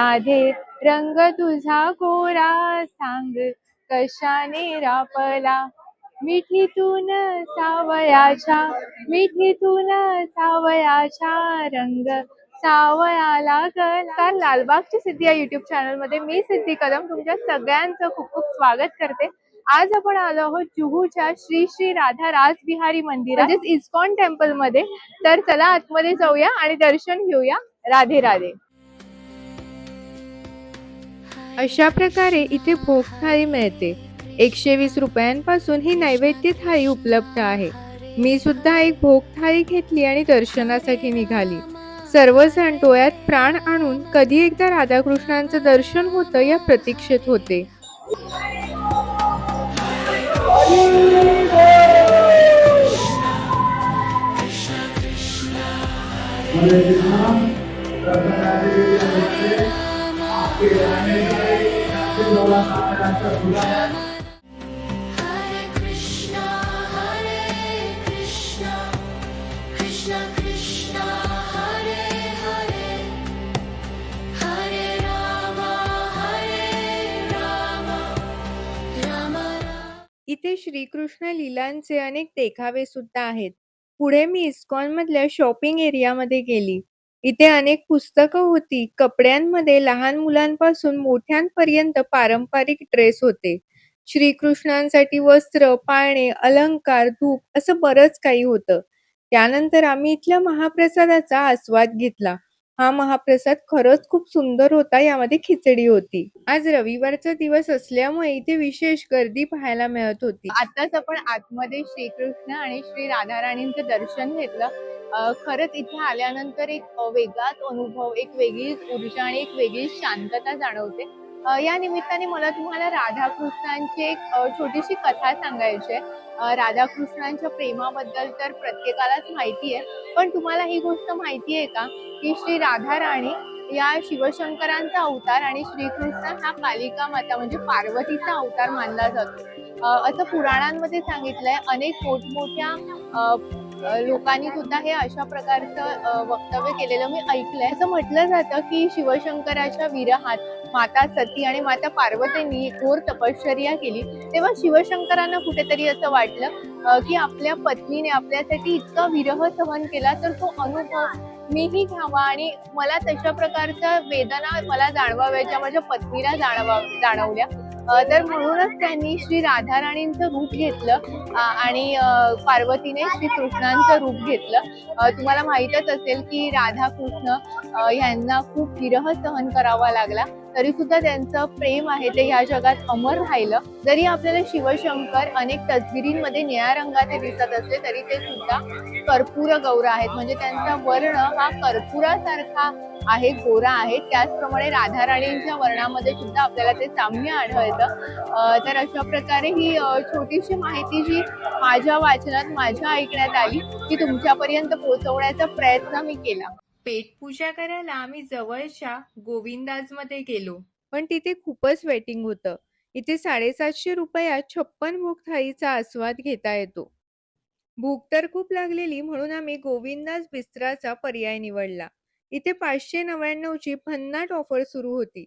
राधे रंग तुझा गोरा सांग कशाने रापला? मिठीतून सावयाच्या मिठीतून सावयाच्या रंग सावयाला गला. लालबागची सिद्धी या युट्यूब चॅनलमध्ये मी सिद्धी कदम. तुमच्या सगळ्यांचं खूप खूप स्वागत करते. आज आपण आलो आहोत जुहूच्या श्री श्री राधा राजबिहारी मंदिर म्हणजेच इस्कॉन टेम्पलमध्ये. तर चला आतमध्ये जाऊया आणि दर्शन घेऊया. राधे राधे. अशा प्रकारे इथे भोग थाळी मिळते. एकशे वीस रुपयांपासून ही नैवेद्य थाळी उपलब्ध आहे. मी सुद्धा एक भोग थाळी घेतली आणि दर्शनासाठी निघाली. सर्वजण डोळ्यात प्राण आणून कधी एकदा राधाकृष्णांचं दर्शन होतं या प्रतीक्षेत होते. इथे श्रीकृष्ण लीलांचे अनेक देखावे सुद्धा आहेत. पुढे मी इस्कॉन मधल्या शॉपिंग एरियामध्ये गेली. इथे अनेक पुस्तकं होती. कपड्यांमध्ये लहान मुलांपासून मोठ्यांपर्यंत पारंपरिक ड्रेस होते. श्रीकृष्णांसाठी वस्त्र पाळणे अलंकार धूप असं बरंच काही होतं. त्यानंतर आम्ही इथल्या महाप्रसादाचा आस्वाद घेतला. हा महाप्रसाद खरंच खूप सुंदर होता यामध्ये खिचडी होती. आज रविवारचा दिवस असल्यामुळे इथे विशेष गर्दी पाहायला मिळत होती. आताच आपण आतमध्ये श्रीकृष्ण आणि श्री राधाराणींचं दर्शन घेतलं. खरंच इथे आल्यानंतर एक वेगळाच अनुभव एक वेगळीच ऊर्जा आणि एक वेगळीच शांतता जाणवते. या निमित्ताने मला तुम्हाला राधाकृष्णांची एक छोटीशी कथा सांगायची आहे. राधाकृष्णांच्या प्रेमाबद्दल तर प्रत्येकालाच माहिती आहे पण तुम्हाला ही गोष्ट माहिती आहे का? की श्री राधा राणी या शिवशंकरांचा अवतार आणि श्रीकृष्ण हा कालिका माता म्हणजे पार्वतीचा अवतार मानला जातो. असं पुराणांमध्ये सांगितलंय. अनेक मोठमोठ्या अं, लोकांनी सुद्धा हे अशा प्रकारचं वक्तव्य केलेलं मी ऐकलंय. असं म्हटलं जातं की शिवशंकराच्या विरहात माता सती आणि माता पार्वतींनी घोर तपश्चर्या केली. तेव्हा शिवशंकरांना कुठेतरी असं वाटलं की आपल्या पत्नीने आपल्यासाठी इतका विरह सहन केला तर तो अनुभव मीही घ्यावा आणि मला तशा प्रकारच्या वेदना मला जाणवाव्याच्या माझ्या पत्नीला जाणवा जाणवल्या. तर म्हणूनच त्यांनी श्री राधाराणींचं रूप घेतलं आणि पार्वतीने श्री कृष्णांचं रूप घेतलं. तुम्हाला माहीतच असेल की राधा कृष्ण यांना खूप विरह सहन करावा लागला. तरी सुद्धा त्यांचं प्रेम आहे ते ह्या जगात अमर राहिलं. जरी आपल्याला शिवशंकर अनेक तसबिरींमध्ये निळ्या रंगाचे दिसत असले तरी ते सुद्धा कर्पूर गौर आहेत. म्हणजे त्यांचा वर्ण हा कर्पुरासारखा आहे गोरा आहे. त्याचप्रमाणे राधाराणींच्या वर्णामध्ये सुद्धा आपल्याला ते साम्य आढळतं. तर अशा प्रकारे ही छोटीशी माहिती जी माझ्या वाचनात माझ्या ऐकण्यात आली ती तुमच्यापर्यंत पोहोचवण्याचा प्रयत्न मी केला. पेटपूजा करायला आम्ही जवळच्या गोविंदाजमध्ये गेलो. पण तिथे खूपच वेटिंग होतं. इथे साडेसातशे रुपयात छप्पन भूक थाळीचा आस्वाद घेता येतो. भूक तर खूप लागलेली म्हणून आम्ही गोविंदाज बिस्त्राचा पर्याय निवडला. इथे पाचशे नव्याण्णवची भन्नाट ऑफर सुरू होती.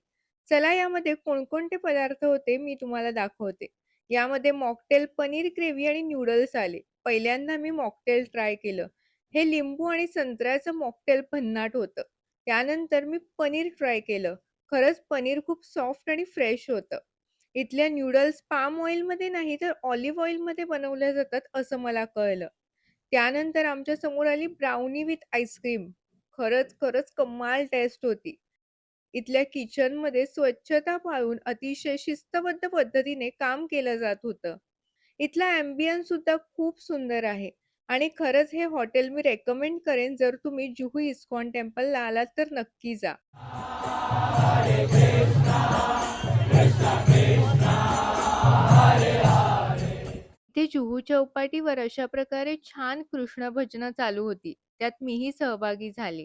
चला यामध्ये कोणकोणते पदार्थ होते मी तुम्हाला दाखवते. यामध्ये मॉकटेल पनीर ग्रेव्ही आणि न्यूडल्स आले. पहिल्यांदा मी मॉकटेल ट्राय केलं. हे लिंबू आणि संत्र्याचं मॉकटेल भन्नाट होतं. त्यानंतर मी पनीर ट्राय केलं. खरंच पनीर खूप सॉफ्ट आणि फ्रेश होतं. इथल्या न्यूडल्स पाम ऑइलमध्ये नाही तर ऑलिव्ह ऑइलमध्ये बनवल्या जातात असं मला कळलं. त्यानंतर आमच्यासमोर आली ब्राउनी विथ आईस्क्रीम खरंच खरंच कमाल टेस्ट होती. इथल्या किचनमध्ये स्वच्छता पाळून अतिशय शिस्तबद्ध पद्धतीने काम केलं जात होतं. इथला ॲम्बियन्स सुद्धा खूप सुंदर आहे. आणि खरंच हे हॉटेल मी रेकमेंड करेन जर तुम्ही जुहू इस्कॉन टेम्पलला आलात तर नक्की जा. ते जुहू चौपाटीवर अशा प्रकारे छान कृष्ण भजनं चालू होती. त्यात मीही सहभागी झाले.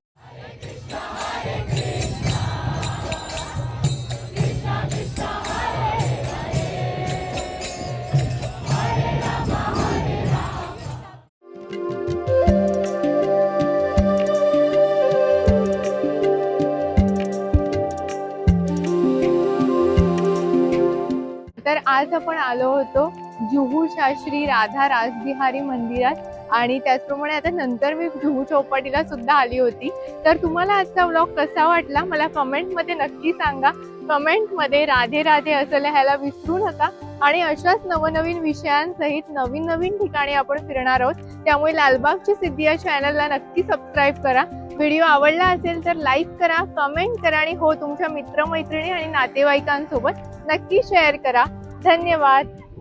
आज आपण आलो होतो जुहू शास्त्री राधा राजबिहारी मंदिरात. आणि त्याचप्रमाणे आता नंतर मी जुहू चौपाटीला सुद्धा आली होती. तर तुम्हाला आजचा व्लॉग कसा वाटला? मला कमेंटमध्ये नक्की सांगा. कमेंटमध्ये राधे राधे असं लिहायला विसरू नका. आणि अशाच नवनवीन विषयांसहित नवीन नवीन ठिकाणी आपण फिरणार आहोत. त्यामुळे लालबागची सिद्धी या चॅनलला नक्की सबस्क्राईब करा. व्हिडिओ आवडला असेल तर लाईक करा कमेंट करा आणि हो तुमच्या मित्रमैत्रिणी आणि नातेवाईकांसोबत नक्की शेअर करा. धन्यवाद.